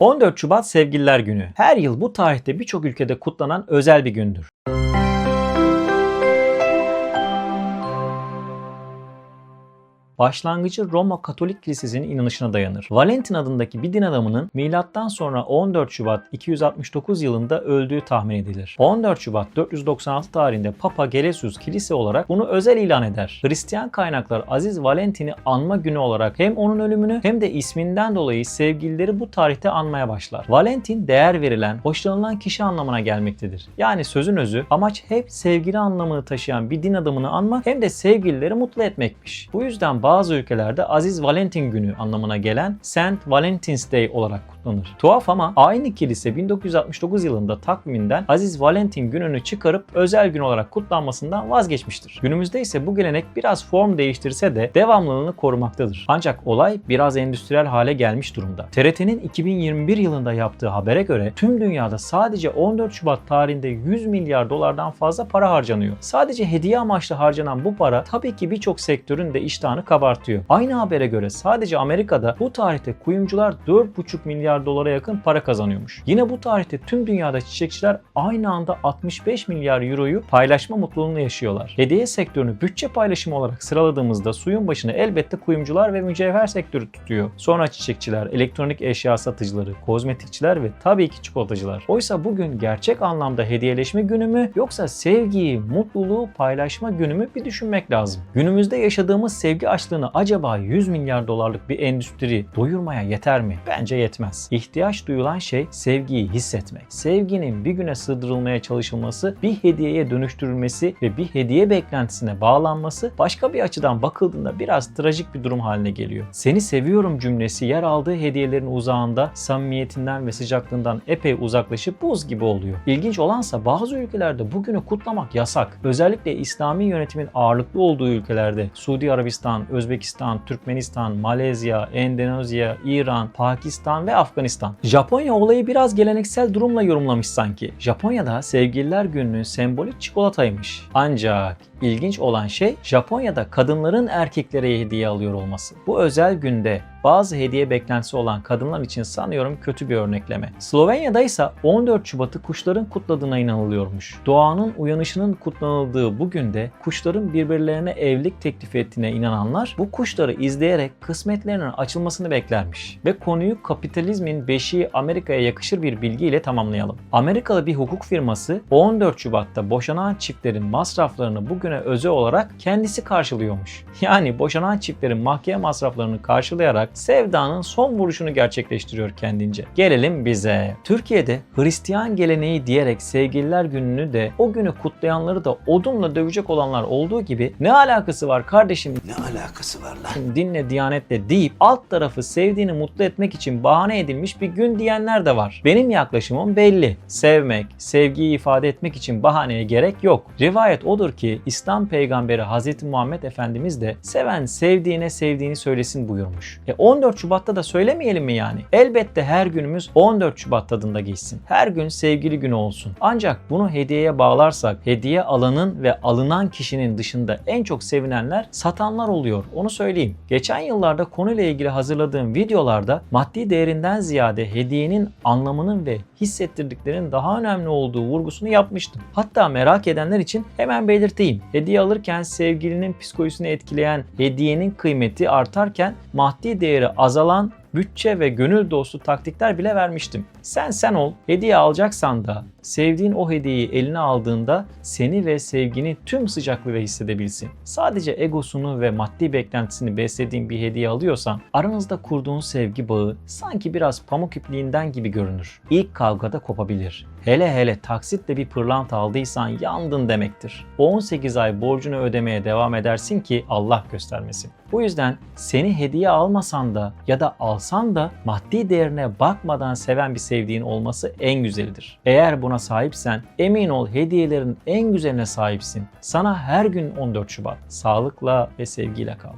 14 Şubat Sevgililer Günü. Her yıl bu tarihte birçok ülkede kutlanan özel bir gündür. Başlangıcı Roma Katolik Kilisesi'nin inanışına dayanır. Valentin adındaki bir din adamının milattan sonra 14 Şubat 269 yılında öldüğü tahmin edilir. 14 Şubat 496 tarihinde Papa Gelasius kilise olarak bunu özel ilan eder. Hristiyan kaynaklar Aziz Valentin'i anma günü olarak hem onun ölümünü hem de isminden dolayı sevgilileri bu tarihte anmaya başlar. Valentin değer verilen, hoşlanılan kişi anlamına gelmektedir. Yani sözün özü amaç hep sevgili anlamını taşıyan bir din adamını anma hem de sevgilileri mutlu etmekmiş. Bu yüzden bazı ülkelerde Aziz Valentin günü anlamına gelen Saint Valentine's Day olarak kutlanır. Tuhaf ama aynı kilise 1969 yılında takviminden Aziz Valentin gününü çıkarıp özel gün olarak kutlanmasından vazgeçmiştir. Günümüzde ise bu gelenek biraz form değiştirse de devamlılığını korumaktadır. Ancak olay biraz endüstriyel hale gelmiş durumda. TRT'nin 2021 yılında yaptığı habere göre tüm dünyada sadece 14 Şubat tarihinde 100 milyar dolardan fazla para harcanıyor. Sadece hediye amaçlı harcanan bu para tabii ki birçok sektörün de iştahını kabartıyor. Aynı habere göre sadece Amerika'da bu tarihte kuyumcular 4,5 milyar dolara yakın para kazanıyormuş. Yine bu tarihte tüm dünyada çiçekçiler aynı anda 65 milyar euroyu paylaşma mutluluğunu yaşıyorlar. Hediye sektörünü bütçe paylaşımı olarak sıraladığımızda suyun başını elbette kuyumcular ve mücevher sektörü tutuyor. Sonra çiçekçiler, elektronik eşya satıcıları, kozmetikçiler ve tabii ki çikolatacılar. Oysa bugün gerçek anlamda hediyeleşme günü mü yoksa sevgiyi, mutluluğu paylaşma günü mü bir düşünmek lazım. Günümüzde yaşadığımız sevgi açlığını acaba 100 milyar dolarlık bir endüstri doyurmaya yeter mi? Bence yetmez. İhtiyaç duyulan şey sevgiyi hissetmek. Sevginin bir güne sığdırılmaya çalışılması, bir hediyeye dönüştürülmesi ve bir hediye beklentisine bağlanması başka bir açıdan bakıldığında biraz trajik bir durum haline geliyor. Seni seviyorum cümlesi yer aldığı hediyelerin uzağında samimiyetinden ve sıcaklığından epey uzaklaşıp buz gibi oluyor. İlginç olansa bazı ülkelerde bugünü kutlamak yasak. Özellikle İslami yönetimin ağırlıklı olduğu ülkelerde Suudi Arabistan, Özbekistan, Türkmenistan, Malezya, Endonezya, İran, Pakistan ve Afganistan. Japonya olayı biraz geleneksel durumla yorumlamış sanki. Japonya'da sevgililer gününün sembolü çikolataymış. Ancak ilginç olan şey Japonya'da kadınların erkeklere hediye alıyor olması. Bu özel günde bazı hediye beklentisi olan kadınlar için sanıyorum kötü bir örnekleme. Slovenya'da ise 14 Şubat'ı kuşların kutladığına inanılıyormuş. Doğanın uyanışının kutlanıldığı bu günde kuşların birbirlerine evlilik teklif ettiğine inananlar bu kuşları izleyerek kısmetlerinin açılmasını beklermiş. Ve konuyu kapitalizmin beşiği Amerika'ya yakışır bir bilgiyle tamamlayalım. Amerikalı bir hukuk firması 14 Şubat'ta boşanan çiftlerin masraflarını bugüne özel olarak kendisi karşılıyormuş. Yani boşanan çiftlerin mahkeme masraflarını karşılayarak sevdanın son vuruşunu gerçekleştiriyor kendince. Gelelim bize. Türkiye'de Hristiyan geleneği diyerek sevgililer gününü de o günü kutlayanları da odunla dövecek olanlar olduğu gibi ne alakası var kardeşim Ne alakası var lan? dinle diyanetle deyip alt tarafı sevdiğini mutlu etmek için bahane edilmiş bir gün diyenler de var. Benim yaklaşımım belli. Sevmek, sevgiyi ifade etmek için bahaneye gerek yok. Rivayet odur ki İslam peygamberi Hz. Muhammed Efendimiz de seven sevdiğine sevdiğini söylesin buyurmuş. E 14 Şubat'ta da söylemeyelim mi yani? Elbette her günümüz 14 Şubat tadında geçsin. Her gün sevgili günü olsun. Ancak bunu hediyeye bağlarsak hediye alanın ve alınan kişinin dışında en çok sevinenler satanlar oluyor. Onu söyleyeyim. Geçen yıllarda konuyla ilgili hazırladığım videolarda maddi değerinden ziyade hediyenin anlamının ve hissettirdiklerinin daha önemli olduğu vurgusunu yapmıştım. Hatta merak edenler için hemen belirteyim. Hediye alırken sevgilinin psikolojisini etkileyen hediyenin kıymeti artarken maddi değeri azalan bütçe ve gönül dostu taktikler bile vermiştim. Sen sen ol, hediye alacaksan da sevdiğin o hediyeyi eline aldığında seni ve sevgini tüm sıcaklığıyla hissedebilsin. Sadece egosunu ve maddi beklentisini beslediğin bir hediye alıyorsan aranızda kurduğun sevgi bağı sanki biraz pamuk ipliğinden gibi görünür. İlk kavgada kopabilir. Hele hele taksitle bir pırlanta aldıysan yandın demektir. 18 ay borcunu ödemeye devam edersin ki Allah göstermesin. Bu yüzden seni hediye almasan da ya da alsan da maddi değerine bakmadan seven bir sevdiğin olması en güzelidir. Eğer buna sahipsen emin ol hediyelerin en güzeline sahipsin. Sana her gün 14 Şubat. Sağlıkla ve sevgiyle kal.